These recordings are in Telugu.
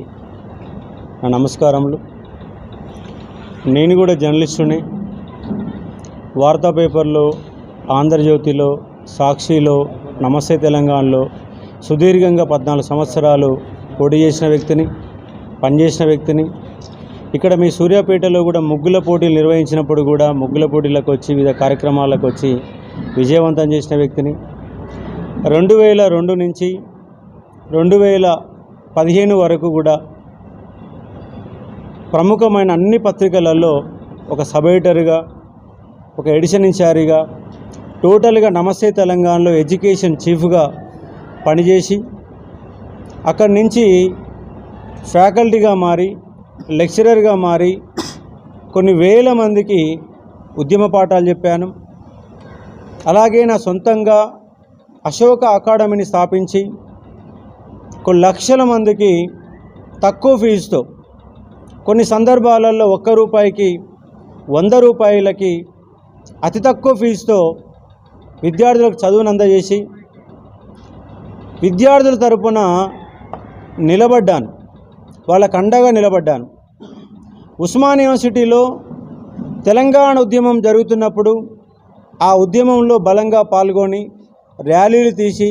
నా నమస్కారములు. నేను కూడా జర్నలిస్టుని. వార్తా పేపర్లో ఆంధ్రజ్యోతిలో సాక్షిలో నమస్తే తెలంగాణలో సుదీర్ఘంగా పద్నాలుగు సంవత్సరాలు పోటీ చేసిన వ్యక్తిని పనిచేసిన వ్యక్తిని. ఇక్కడ మీ సూర్యాపేటలో కూడా ముగ్గుల పోటీలు నిర్వహించినప్పుడు కూడా ముగ్గుల పోటీలకు వచ్చి వివిధ కార్యక్రమాలకు వచ్చి విజయవంతం చేసిన వ్యక్తిని. రెండు వేల రెండు నుంచి రెండు వేల పదిహేను వరకు కూడా ప్రముఖమైన అన్ని పత్రికలలో ఒక సబ్ ఎడిటర్గా ఒక ఎడిషన్ ఇన్ఛార్జిగా టోటల్గా నమస్తే తెలంగాణలో ఎడ్యుకేషన్ చీఫ్గా పనిచేసి అక్కడి నుంచి ఫ్యాకల్టీగా మారి లెక్చరర్గా మారి కొన్ని వేల మందికి ఉద్యమ పాఠాలు చెప్పాను. అలాగే నా సొంతంగా అశోక అకాడమీని స్థాపించి కొన్ని లక్షల మందికి తక్కువ ఫీజుతో కొన్ని సందర్భాలలో ఒక్క రూపాయికి వంద రూపాయలకి అతి తక్కువ ఫీజుతో విద్యార్థులకు చదువును అందజేసి విద్యార్థుల తరపున నిలబడ్డాను. వాళ్ళకు అండగా నిలబడ్డాను. ఉస్మాన్ యూనివర్సిటీలో తెలంగాణ ఉద్యమం జరుగుతున్నప్పుడు ఆ ఉద్యమంలో బలంగా పాల్గొని ర్యాలీలు తీసి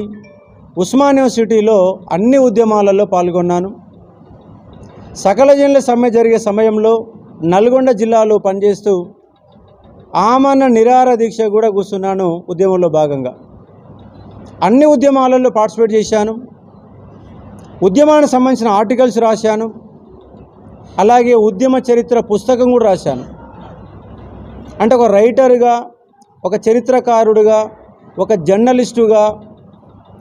ఉస్మానియా సిటీలో అన్ని ఉద్యమాలలో పాల్గొన్నాను. సకల జనుల సమ్మె జరిగే సమయంలో నల్గొండ జిల్లాలో పనిచేస్తూ ఆమరణ నిరార దీక్ష కూడా కూర్చున్నాను ఉద్యమంలో భాగంగా. అన్ని ఉద్యమాలలో పార్టిసిపేట్ చేశాను. ఉద్యమానికి సంబంధించిన ఆర్టికల్స్ రాశాను. అలాగే ఉద్యమ చరిత్ర పుస్తకం కూడా రాశాను. అంటే ఒక రైటర్గా ఒక చరిత్రకారుడుగా ఒక జర్నలిస్టుగా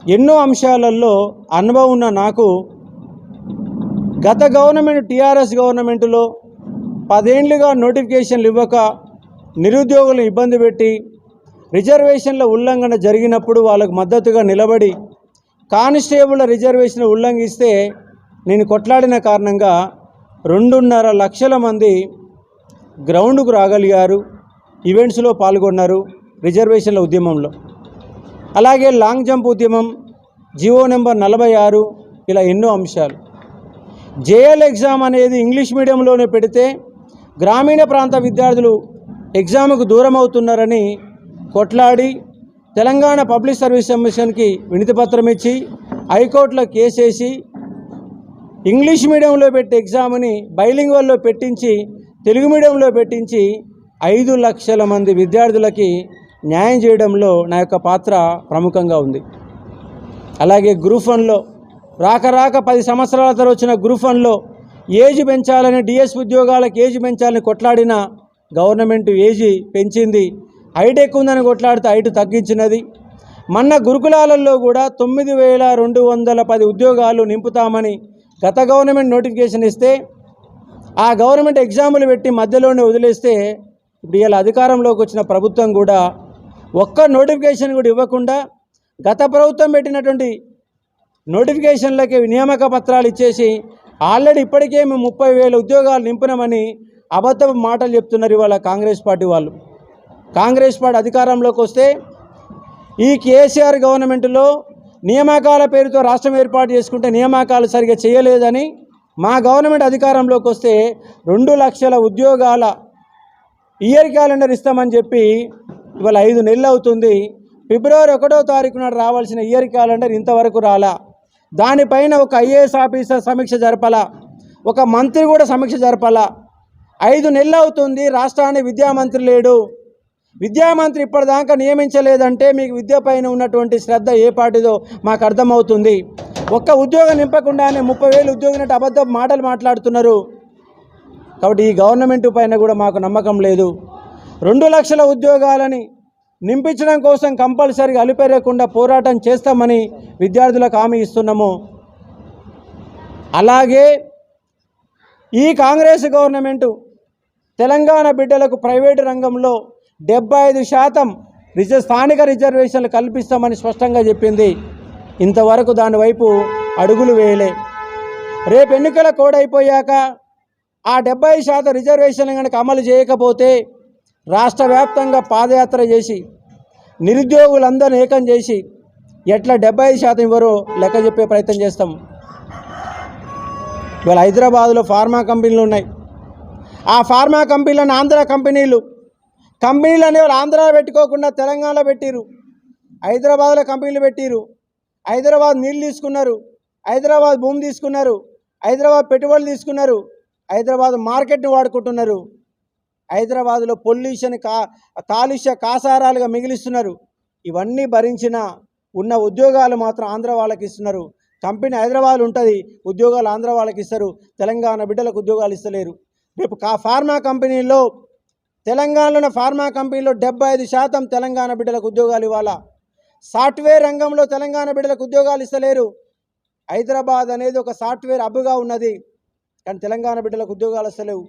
ఎన్నో అంశాలలో అనుభవం ఉన్న నాకు గత గవర్నమెంట్ టీఆర్ఎస్ గవర్నమెంట్లో పదేండ్లుగా నోటిఫికేషన్లు ఇవ్వక నిరుద్యోగులను ఇబ్బంది పెట్టి రిజర్వేషన్ల ఉల్లంఘన జరిగినప్పుడు వాళ్ళకు మద్దతుగా నిలబడి కానిస్టేబుల్ రిజర్వేషన్ ఉల్లంఘిస్తే నేను కొట్లాడిన కారణంగా రెండున్నర లక్షల మంది గ్రౌండ్కు రాగలిగారు ఈవెంట్స్లో పాల్గొన్నారు రిజర్వేషన్ల ఉద్యమంలో. అలాగే లాంగ్ జంప్ ఉద్యమం జియో నెంబర్ నలభై ఆరు ఇలా ఎన్నో అంశాలు. జేఎల్ ఎగ్జామ్ అనేది ఇంగ్లీష్ మీడియంలోనే పెడితే గ్రామీణ ప్రాంత విద్యార్థులు ఎగ్జామ్కు దూరం అవుతున్నారని కొట్లాడి తెలంగాణ పబ్లిక్ సర్వీస్ కమిషన్కి వినతిపత్రం ఇచ్చి హైకోర్టులో కేసేసి ఇంగ్లీష్ మీడియంలో పెట్టే ఎగ్జామ్ని బైలింగ్వల్లో పెట్టించి తెలుగు మీడియంలో పెట్టించి ఐదు లక్షల మంది విద్యార్థులకి న్యాయం చేయడంలో నా యొక్క పాత్ర ప్రముఖంగా ఉంది. అలాగే గ్రూప్ వన్లో రాక రాక పది సంవత్సరాల తర్వాత వచ్చిన గ్రూప్ వన్లో ఏజ్ పెంచాలని డిఎస్ ఉద్యోగాలకు ఏజ్ పెంచాలని కొట్లాడిన గవర్నమెంట్ ఏజీ పెంచింది. హైట్ ఎక్కువ ఉందని కొట్లాడితే హైట్ తగ్గించినది. మొన్న గురుకులాలలో కూడా తొమ్మిది వేల రెండు వందల పది ఉద్యోగాలు నింపుతామని గత గవర్నమెంట్ నోటిఫికేషన్ ఇస్తే ఆ గవర్నమెంట్ ఎగ్జాములు పెట్టి మధ్యలోనే వదిలేస్తే ఇప్పుడు ఇలా అధికారంలోకి వచ్చిన ప్రభుత్వం కూడా ఒక్క నోటిఫికేషన్ కూడా ఇవ్వకుండా గత ప్రభుత్వం పెట్టినటువంటి నోటిఫికేషన్లకి నియామక పత్రాలు ఇచ్చేసి ఆల్రెడీ ఇప్పటికే మేము ముప్పై వేల ఉద్యోగాలు నింపినామని అబద్ధ మాటలు చెప్తున్నారు ఇవాళ కాంగ్రెస్ పార్టీ వాళ్ళు. కాంగ్రెస్ పార్టీ అధికారంలోకి వస్తే ఈ కేసీఆర్ గవర్నమెంట్లో నియామకాల పేరుతో రాష్ట్రం ఏర్పాటు చేసుకుంటే నియామకాలు సరిగా చేయలేదని మా గవర్నమెంట్ అధికారంలోకి వస్తే రెండు లక్షల ఉద్యోగాల ఇయర్ క్యాలెండర్ ఇస్తామని చెప్పి ఇవాళ ఐదు నెలలు అవుతుంది. ఫిబ్రవరి ఒకటో తారీఖు నాడు రావాల్సిన ఇయర్ క్యాలెండర్ ఇంతవరకు రాలా. దానిపైన ఒక ఐఏఎస్ ఆఫీసర్ సమీక్ష జరపాలా. ఒక మంత్రి కూడా సమీక్ష జరపాలా. ఐదు నెలలు అవుతుంది రాష్ట్రానికి విద్యామంత్రి లేడు. విద్యామంత్రి ఇప్పటిదాకా నియమించలేదంటే మీకు విద్యపైన ఉన్నటువంటి శ్రద్ధ ఏ పాటిదో మాకు అర్థమవుతుంది. ఒక్క ఉద్యోగం నింపకుండానే ముప్పై వేలు ఉద్యోగినట్టు అబద్ధ మాటలు మాట్లాడుతున్నారు. కాబట్టి ఈ గవర్నమెంట్ పైన కూడా మాకు నమ్మకం లేదు. రెండు లక్షల ఉద్యోగాలని నింపించడం కోసం కంపల్సరీగా అలిపెరగకుండా పోరాటం చేస్తామని విద్యార్థులకు హామీ ఇస్తున్నాము. అలాగే ఈ కాంగ్రెస్ గవర్నమెంటు తెలంగాణ బిడ్డలకు ప్రైవేటు రంగంలో డెబ్బై ఐదు శాతం రిజ స్థానిక రిజర్వేషన్లు కల్పిస్తామని స్పష్టంగా చెప్పింది. ఇంతవరకు దాని వైపు అడుగులు వేయలే. రేపు ఎన్నికల కోడ్ అయిపోయాక ఆ డెబ్బై శాతం రిజర్వేషన్లు కనుక అమలు చేయకపోతే రాష్ట్ర వ్యాప్తంగా పాదయాత్ర చేసి నిరుద్యోగులందరినీ ఏకం చేసి ఎట్లా డెబ్బై శాతం ఇవ్వరో లెక్క చెప్పే ప్రయత్నం చేస్తాం. ఇవాళ హైదరాబాద్లో ఫార్మా కంపెనీలు ఉన్నాయి. ఆ ఫార్మా కంపెనీలను ఆంధ్ర కంపెనీలు కంపెనీలు అనేవాళ్ళు ఆంధ్రాలో పెట్టుకోకుండా తెలంగాణలో పెట్టిరు హైదరాబాద్లో కంపెనీలు పెట్టిరు హైదరాబాద్ నీళ్ళు తీసుకున్నారు. హైదరాబాద్ భూమి తీసుకున్నారు. హైదరాబాద్ పెట్టుబడులు తీసుకున్నారు. హైదరాబాద్ మార్కెట్ని వాడుకుంటున్నారు. హైదరాబాద్లో పొల్యూషన్ కా కాలుష్య కాసారాలుగా మిగిలిస్తున్నారు. ఇవన్నీ భరించిన ఉన్న ఉద్యోగాలు మాత్రం ఆంధ్ర వాళ్ళకి ఇస్తున్నారు. కంపెనీ హైదరాబాద్ ఉంటుంది ఉద్యోగాలు ఆంధ్ర వాళ్ళకి ఇస్తారు. తెలంగాణ బిడ్డలకు ఉద్యోగాలు ఇస్తలేరు. రేపు కా ఫార్మా కంపెనీల్లో తెలంగాణలో ఫార్మా కంపెనీలో డెబ్బై ఐదు శాతం తెలంగాణ బిడ్డలకు ఉద్యోగాలు ఇవ్వాలా? సాఫ్ట్వేర్ రంగంలో తెలంగాణ బిడ్డలకు ఉద్యోగాలు ఇస్తలేరు. హైదరాబాద్ అనేది ఒక సాఫ్ట్వేర్ హబ్గా ఉన్నది. కానీ తెలంగాణ బిడ్డలకు ఉద్యోగాలు వస్తలేవు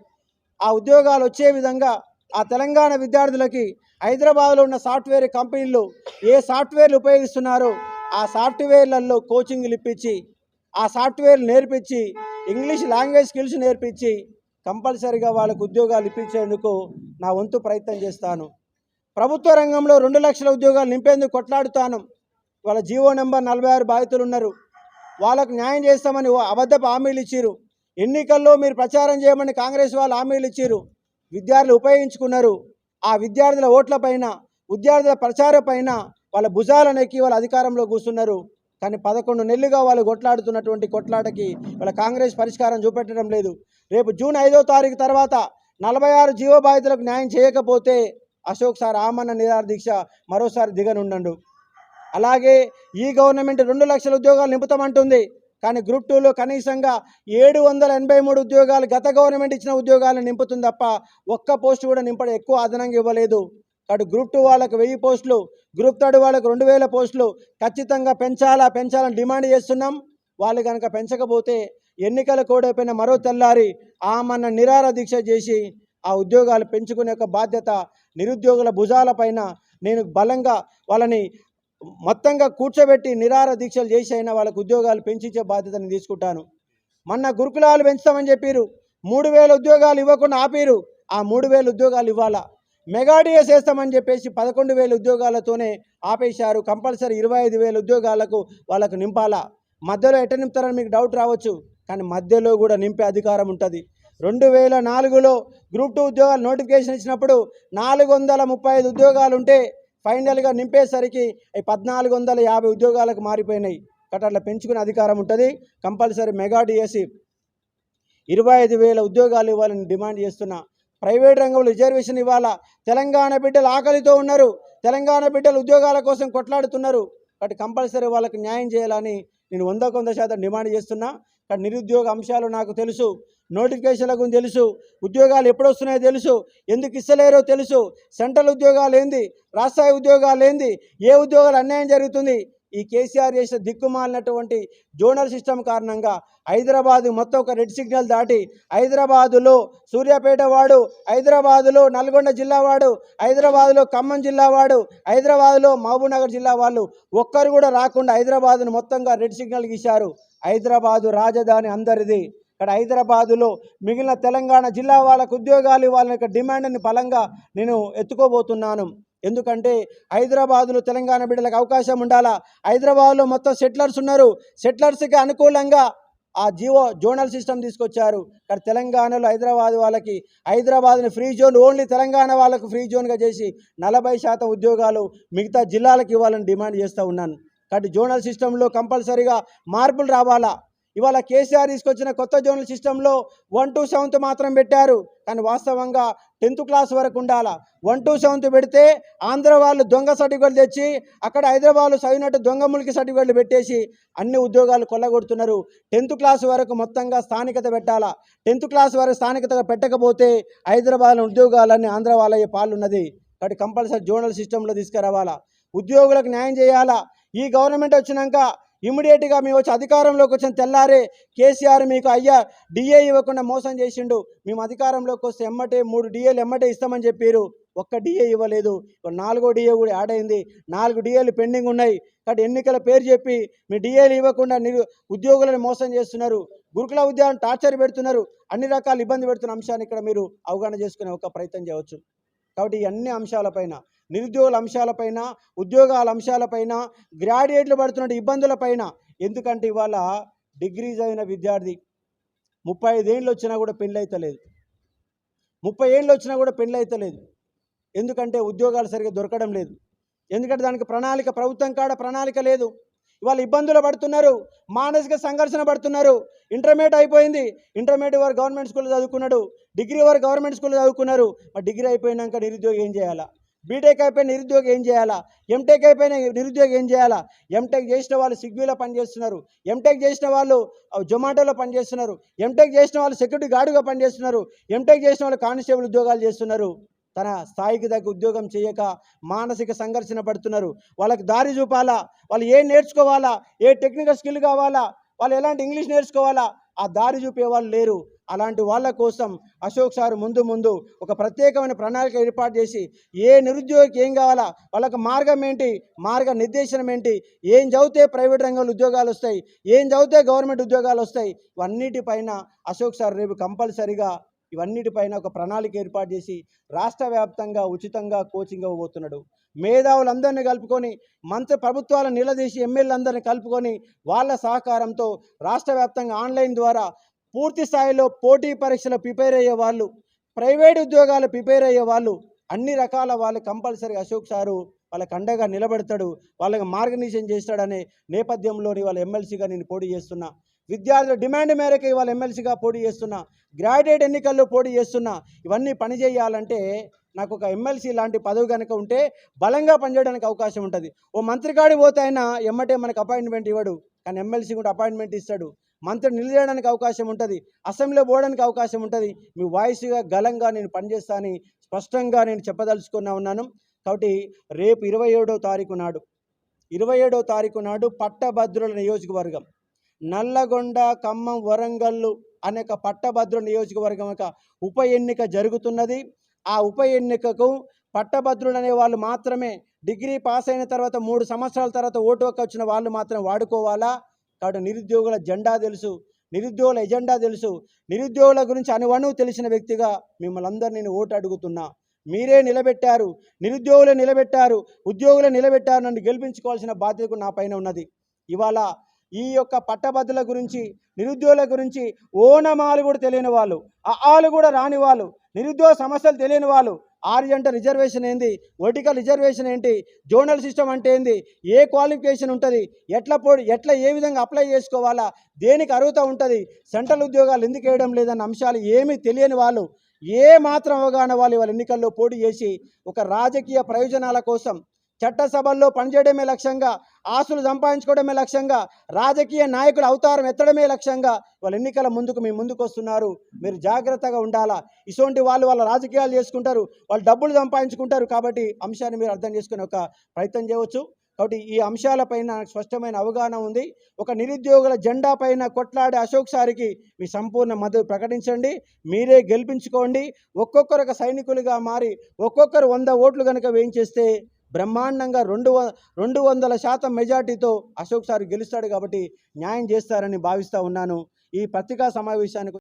ఆ ఉద్యోగాలు వచ్చే విధంగా ఆ తెలంగాణ విద్యార్థులకి హైదరాబాద్లో ఉన్న సాఫ్ట్వేర్ కంపెనీలు ఏ సాఫ్ట్వేర్లు ఉపయోగిస్తున్నారో ఆ సాఫ్ట్వేర్లలో కోచింగ్లు ఇప్పించి ఆ సాఫ్ట్వేర్లు నేర్పించి ఇంగ్లీష్ లాంగ్వేజ్ స్కిల్స్ నేర్పించి కంపల్సరీగా వాళ్ళకు ఉద్యోగాలు ఇప్పించేందుకు నా వంతు ప్రయత్నం చేస్తాను. ప్రభుత్వ రంగంలో రెండు లక్షల ఉద్యోగాలు నింపేందుకు కొట్లాడుతాను. వాళ్ళ జీవో నెంబర్ నలభై ఆరు బాధితులు ఉన్నారు. వాళ్ళకు న్యాయం చేస్తామని ఓ అబద్ధపు హామీలు ఇచ్చారు ఎన్నికల్లో మీరు ప్రచారం చేయమని కాంగ్రెస్ వాళ్ళు హామీలు ఇచ్చారు విద్యార్థులు ఉపయోగించుకున్నారు. ఆ విద్యార్థుల ఓట్ల పైన విద్యార్థుల ప్రచార పైన వాళ్ళ భుజాలను ఎక్కి వాళ్ళ అధికారంలో కూర్చున్నారు. కానీ పదకొండు నెలలుగా వాళ్ళు కొట్లాడుతున్నటువంటి కొట్లాటకి వాళ్ళ కాంగ్రెస్ పరిష్కారం చూపెట్టడం లేదు. రేపు జూన్ ఐదో తారీఖు తర్వాత నలభై ఆరు జీవో బాధితులకు న్యాయం చేయకపోతే అశోక్ సార్ ఆమన్న నిరార దీక్ష మరోసారి దిగనుండండు. అలాగే ఈ గవర్నమెంట్ రెండు లక్షల ఉద్యోగాలు నింపుతామంటుంది. కానీ గ్రూప్ టూలో కనీసంగా ఏడు వందల ఎనభై మూడు ఉద్యోగాలు గత గవర్నమెంట్ ఇచ్చిన ఉద్యోగాలను నింపుతుంది తప్ప ఒక్క పోస్ట్ కూడా నింపడం ఎక్కువ అదనంగా ఇవ్వలేదు. కాబట్టి గ్రూప్ టూ వాళ్ళకు వెయ్యి పోస్టులు గ్రూప్ థర్డ్ వాళ్ళకు రెండు వేల పోస్టులు ఖచ్చితంగా పెంచాలా పెంచాలని డిమాండ్ చేస్తున్నాం. వాళ్ళు కనుక పెంచకపోతే ఎన్నికల కోడైపోయిన మరో తెల్లారి ఆమన్న నిరార దీక్ష చేసి ఆ ఉద్యోగాలు పెంచుకునే యొక్క బాధ్యత నిరుద్యోగుల భుజాలపైన నేను బలంగా వాళ్ళని మొత్తంగా కూర్చోబెట్టి నిరార దీక్షలు చేసి అయినా వాళ్ళకు ఉద్యోగాలు పెంచించే బాధ్యతని తీసుకుంటాను. మొన్న గురుకులాలు పెంచుతామని చెప్పారు మూడు వేల ఉద్యోగాలు ఇవ్వకుండా ఆపిరు ఆ మూడు వేల ఉద్యోగాలు ఇవ్వాలా. మెగాడిఎస్ వేస్తామని చెప్పేసి పదకొండు వేల ఉద్యోగాలతోనే ఆపేశారు. కంపల్సరీ ఇరవై ఐదు వేల ఉద్యోగాలకు వాళ్ళకు నింపాలా. మధ్యలో ఎట్ట నింపుతారని మీకు డౌట్ రావచ్చు. కానీ మధ్యలో కూడా నింపే అధికారం ఉంటుంది. రెండు వేల నాలుగులో గ్రూప్ టూ ఉద్యోగాలు నోటిఫికేషన్ ఇచ్చినప్పుడు నాలుగు వందల ముప్పై ఐదు ఉద్యోగాలు ఉంటే ఫైనల్గా నింపేసరికి పద్నాలుగు వందల యాభై ఉద్యోగాలకు మారిపోయినాయి. కాబట్టి అట్లా పెంచుకునే అధికారం ఉంటుంది. కంపల్సరీ మెగా డిఎస్సి ఇరవై ఐదు వేల ఉద్యోగాలు ఇవ్వాలని డిమాండ్ చేస్తున్నా ప్రైవేట్ రంగంలో రిజర్వేషన్ ఇవ్వాలా. తెలంగాణ బిడ్డలు ఆకలితో ఉన్నారు. తెలంగాణ బిడ్డలు ఉద్యోగాల కోసం కొట్లాడుతున్నారు. కాబట్టి కంపల్సరీ వాళ్ళకి న్యాయం చేయాలని నేను వంద వంద శాతం డిమాండ్ చేస్తున్నా. కానీ నిరుద్యోగ అంశాలు నాకు తెలుసు. నోటిఫికేషన్ల గురించి తెలుసు ఉద్యోగాలు ఎప్పుడు వస్తున్నాయో తెలుసు ఎందుకు ఇస్తలేరో తెలుసు సెంట్రల్ ఉద్యోగాలు ఏంది రాష్ట్రాయి ఉద్యోగాలు ఏంది ఏ ఉద్యోగాలు అన్యాయం జరుగుతుంది ఈ కేసీఆర్ చేసిన దిక్కుమాలినటువంటి జోనల్ సిస్టమ్ కారణంగా హైదరాబాద్ మొత్తం ఒక రెడ్ సిగ్నల్ దాటి హైదరాబాదులో సూర్యాపేట వాడు హైదరాబాదులో నల్గొండ జిల్లా వాడు హైదరాబాదులో ఖమ్మం జిల్లా వాడు హైదరాబాదులో మహబూబ్నగర్ జిల్లా వాళ్ళు ఒక్కరు కూడా రాకుండా హైదరాబాద్ను మొత్తంగా రెడ్ సిగ్నల్ గీశారు. హైదరాబాదు రాజధాని అందరిది. ఇక్కడ హైదరాబాదులో మిగిలిన తెలంగాణ జిల్లా వాళ్ళకు ఉద్యోగాలు ఇవ్వాలనే యొక్క డిమాండ్ని బలంగా నేను ఎత్తుకోబోతున్నాను. ఎందుకంటే హైదరాబాదులో తెలంగాణ బిడ్డలకు అవకాశం ఉండాలా? హైదరాబాద్లో మొత్తం సెటిలర్స్ ఉన్నారు. సెటిలర్స్కి అనుకూలంగా ఆ జియో జోనల్ సిస్టమ్ తీసుకొచ్చారు. కానీ తెలంగాణలో హైదరాబాద్ వాళ్ళకి హైదరాబాద్ని ఫ్రీ జోన్ ఓన్లీ తెలంగాణ వాళ్ళకు ఫ్రీ జోన్గా చేసి నలభై శాతం ఉద్యోగాలు మిగతా జిల్లాలకు ఇవ్వాలని డిమాండ్ చేస్తూ ఉన్నాను. కాబట్టి జోనల్ సిస్టంలో కంపల్సరీగా మార్పులు రావాలా? ఇవాళ కేసీఆర్ తీసుకొచ్చిన కొత్త జోనల్ సిస్టంలో వన్ టు సెవెంత్ మాత్రం పెట్టారు. కానీ వాస్తవంగా టెన్త్ క్లాస్ వరకు ఉండాలా? వన్ టు సెవెంత్ పెడితే ఆంధ్ర వాళ్ళు దొంగ సర్టిఫికెట్లు తెచ్చి అక్కడ హైదరాబాద్లో చదివినట్టు దొంగ ములికి సర్టిఫికెట్లు పెట్టేసి అన్ని ఉద్యోగాలు కొల్లగొడుతున్నారు. టెన్త్ క్లాస్ వరకు మొత్తంగా స్థానికత పెట్టాలా? టెన్త్ క్లాస్ వరకు స్థానికతగా పెట్టకపోతే హైదరాబాద్లో ఉద్యోగాలన్నీ ఆంధ్ర వాళ్ళ పాలున్నది. కాబట్టి కంపల్సరీ జోనల్ సిస్టంలో తీసుకురావాలా? ఉద్యోగులకు న్యాయం చేయాలా? ఈ గవర్నమెంట్ వచ్చినాక ఇమ్మీడియట్గా మేము వచ్చి అధికారంలోకి వచ్చిన తెల్లారే కేసీఆర్ మీకు అయ్యా డిఏ ఇవ్వకుండా మోసం చేసిండు. మేము అధికారంలోకి వస్తే ఎమ్మటే మూడు డిఏలు ఎమ్మటే ఇస్తామని చెప్పారు. ఒక్క డిఏ ఇవ్వలేదు. నాలుగో డిఏ కూడా యాడ్ అయింది. నాలుగు డిఏలు పెండింగ్ ఉన్నాయి. కాబట్టి ఎన్నికల పేరు చెప్పి మీ డిఏలు ఇవ్వకుండా నిరు ఉద్యోగులను మోసం చేస్తున్నారు. గురుకుల ఉద్యోగం టార్చర్ పెడుతున్నారు. అన్ని రకాల ఇబ్బంది పెడుతున్న అంశాన్ని ఇక్కడ మీరు అవగాహన చేసుకునే ఒక ప్రయత్నం చేయవచ్చు. కాబట్టి ఈ అన్ని అంశాలపైన నిరుద్యోగుల అంశాలపైన ఉద్యోగాల అంశాలపైన గ్రాడ్యుయేట్లు పడుతున్న ఇబ్బందులపైన. ఎందుకంటే ఇవాళ డిగ్రీ చదివిన విద్యార్థి ముప్పై ఐదేళ్ళు వచ్చినా కూడా పెళ్ళి అవుతలేదు ముప్పై ఏళ్ళు వచ్చినా కూడా పెళ్ళి అవుతలేదు ఎందుకంటే ఉద్యోగాలు సరిగ్గా దొరకడం లేదు. ఎందుకంటే దానికి ప్రణాళిక ప్రభుత్వం కాడ ప్రణాళిక లేదు. ఇవాళ ఇబ్బందులు పడుతున్నారు. మానసిక సంఘర్షణ పడుతున్నారు. ఇంటర్మీడియట్ అయిపోయింది. ఇంటర్మీడియట్ వారు గవర్నమెంట్ స్కూల్లో చదువుకున్నాడు. డిగ్రీ వారు గవర్నమెంట్ స్కూల్లో చదువుకున్నారు. డిగ్రీ అయిపోయినాక నిరుద్యోగి ఏం చేయాలా? బీటెక్ అయిపోయిన నిరుద్యోగి ఏం చేయాలా? ఎంటెక్ అయిపోయిన నిరుద్యోగి ఏం చేయాలా? ఎంటెక్ చేసిన వాళ్ళు స్విగ్గీలో పనిచేస్తున్నారు. ఎంటెక్ చేసిన వాళ్ళు జొమాటోలో పనిచేస్తున్నారు. ఎంటెక్ చేసిన వాళ్ళు సెక్యూరిటీ గార్డుగా పనిచేస్తున్నారు. ఎంటెక్ చేసిన వాళ్ళు కానిస్టేబుల్ ఉద్యోగాలు చేస్తున్నారు. తన స్థాయికి తగ్గ ఉద్యోగం చేయక మానసిక సంఘర్షణ పడుతున్నారు. వాళ్ళకి దారి చూపాలా? వాళ్ళు ఏం నేర్చుకోవాలా? ఏ టెక్నికల్ స్కిల్ కావాలా? వాళ్ళు ఎలాంటి ఇంగ్లీష్ నేర్చుకోవాలా? ఆ దారి చూపే వాళ్ళు లేరు. అలాంటి వాళ్ళ కోసం అశోక్ సార్ ముందు ముందు ఒక ప్రత్యేకమైన ప్రణాళిక ఏర్పాటు చేసి ఏ నిరుద్యోగికి ఏం కావాలా వాళ్ళకి మార్గం ఏంటి మార్గ నిర్దేశనం ఏంటి ఏం చదివితే ప్రైవేట్ రంగంలో ఉద్యోగాలు వస్తాయి ఏం చదివితే గవర్నమెంట్ ఉద్యోగాలు వస్తాయి ఇవన్నిటిపైన అశోక్ సార్ రేపు కంపల్సరిగా ఇవన్నిటిపైన ఒక ప్రణాళిక ఏర్పాటు చేసి రాష్ట్ర వ్యాప్తంగా ఉచితంగా కోచింగ్ ఇవ్వబోతున్నాడు. మేధావులందరినీ కలుపుకొని మంత్రి ప్రభుత్వాలను నిలదీసి ఎమ్మెల్యేలందరినీ కలుపుకొని వాళ్ళ సహకారంతో రాష్ట్ర వ్యాప్తంగా ఆన్లైన్ ద్వారా పూర్తి స్థాయిలో పోటీ పరీక్షలు ప్రిపేర్ అయ్యే వాళ్ళు ప్రైవేట్ ఉద్యోగాలు ప్రిపేర్ అయ్యే వాళ్ళు అన్ని రకాల వాళ్ళు కంపల్సరీ అశోక్ సారు వాళ్ళకి అండగా నిలబెడతాడు వాళ్ళకి మార్గనిర్దేశం చేస్తాడనే నేపథ్యంలోని వాళ్ళ ఎమ్మెల్సీగా నేను పోటీ చేస్తున్నా. విద్యార్థుల డిమాండ్ మేరకు ఇవాళ ఎమ్మెల్సీగా పోటీ చేస్తున్నా. గ్రాడ్యుయేట్ ఎన్నికల్లో పోటీ చేస్తున్నా. ఇవన్నీ పనిచేయాలంటే నాకు ఒక ఎమ్మెల్సీ లాంటి పదవి కనుక ఉంటే బలంగా పనిచేయడానికి అవకాశం ఉంటుంది. ఓ మంత్రి కాడి పోతే ఆయన ఎమ్మటే మనకు అపాయింట్మెంట్ ఇవ్వడు. కానీ ఎమ్మెల్సీ కూడా అపాయింట్మెంట్ ఇస్తాడు. మంత్రి నిలదీయడానికి అవకాశం ఉంటుంది అసెంబ్లీలో పోవడానికి అవకాశం ఉంటుంది. మీ వాయిస్గా గలంగా నేను పనిచేస్తానని స్పష్టంగా నేను చెప్పదలుచుకున్నా ఉన్నాను. కాబట్టి రేపు ఇరవై ఏడో తారీఖు నాడు ఇరవై ఏడో తారీఖు నాడు పట్టభద్రుల నియోజకవర్గం నల్లగొండ ఖమ్మం వరంగల్లు అనే ఒక పట్టభద్రుల నియోజకవర్గం యొక్క ఉప ఎన్నిక జరుగుతున్నది. ఆ ఉప ఎన్నికకు పట్టభద్రులు అనే వాళ్ళు మాత్రమే డిగ్రీ పాస్ అయిన తర్వాత మూడు సంవత్సరాల తర్వాత ఓటు హక్కు వచ్చిన వాళ్ళు మాత్రం వాడుకోవాలా? కాబట్టి నిరుద్యోగుల జెండా తెలుసు నిరుద్యోగుల ఎజెండా తెలుసు. నిరుద్యోగుల గురించి అనువను తెలిసిన వ్యక్తిగా మిమ్మల్ని అందరినీ నేను ఓటు అడుగుతున్నా. మీరే నిలబెట్టారు నిరుద్యోగులు నిలబెట్టారు ఉద్యోగులు నిలబెట్టారు నన్ను గెలిపించుకోవాల్సిన బాధ్యత నా పైన ఉన్నది. ఇవాళ ఈ యొక్క పట్టభద్రుల గురించి నిరుద్యోగుల గురించి ఓనమాలు కూడా తెలియని వాళ్ళు ఆ ఆలు కూడా రాని వాళ్ళు నిరుద్యోగ సమస్యలు తెలియని వాళ్ళు ఆర్జెంట రిజర్వేషన్ ఏంది? వర్టికల్ రిజర్వేషన్ ఏంటి? జోనల్ సిస్టమ్ అంటే ఏంది? ఏ క్వాలిఫికేషన్ ఉంటుంది? ఎట్లా పో ఎట్లా ఏ విధంగా అప్లై చేసుకోవాలా? దేనికి అర్హత ఉంటుంది? సెంట్రల్ ఉద్యోగాలు ఎందుకు వేయడం లేదన్న అంశాలు ఏమీ తెలియని వాళ్ళు ఏ మాత్రం అవగాహన వాళ్ళు వాళ్ళ ఎన్నికల్లో పోటీ చేసి ఒక రాజకీయ ప్రయోజనాల కోసం చట్టసభల్లో పనిచేయడమే లక్ష్యంగా ఆస్తులు సంపాదించుకోవడమే లక్ష్యంగా రాజకీయ నాయకుల అవతారం ఎత్తడమే లక్ష్యంగా వాళ్ళ ఎన్నికల ముందుకు మీ ముందుకు వస్తున్నారు మీరు జాగ్రత్తగా ఉండాలా? ఇటువంటి వాళ్ళు వాళ్ళ రాజకీయాలు చేసుకుంటారు వాళ్ళు డబ్బులు సంపాదించుకుంటారు కాబట్టి అంశాన్ని మీరు అర్థం చేసుకునే ఒక ప్రయత్నం చేయవచ్చు. కాబట్టి ఈ అంశాలపైన నాకు స్పష్టమైన అవగాహన ఉంది. ఒక నిరుద్యోగుల జెండా పైన కొట్లాడే అశోక్ సారికి మీ సంపూర్ణ మద్దతు ప్రకటించండి. మీరే గెలిపించుకోండి. ఒక్కొక్కరు ఒక సైనికులుగా మారి ఒక్కొక్కరు వంద ఓట్లు కనుక వేయించేస్తే బ్రహ్మాండంగా రెండు వ రెండు వందల శాతం మెజార్టీతో అశోక్ సార్ గెలుస్తాడు కాబట్టి న్యాయం చేస్తారని భావిస్తూ ఉన్నాను. ఈ పత్రికా సమావేశానికి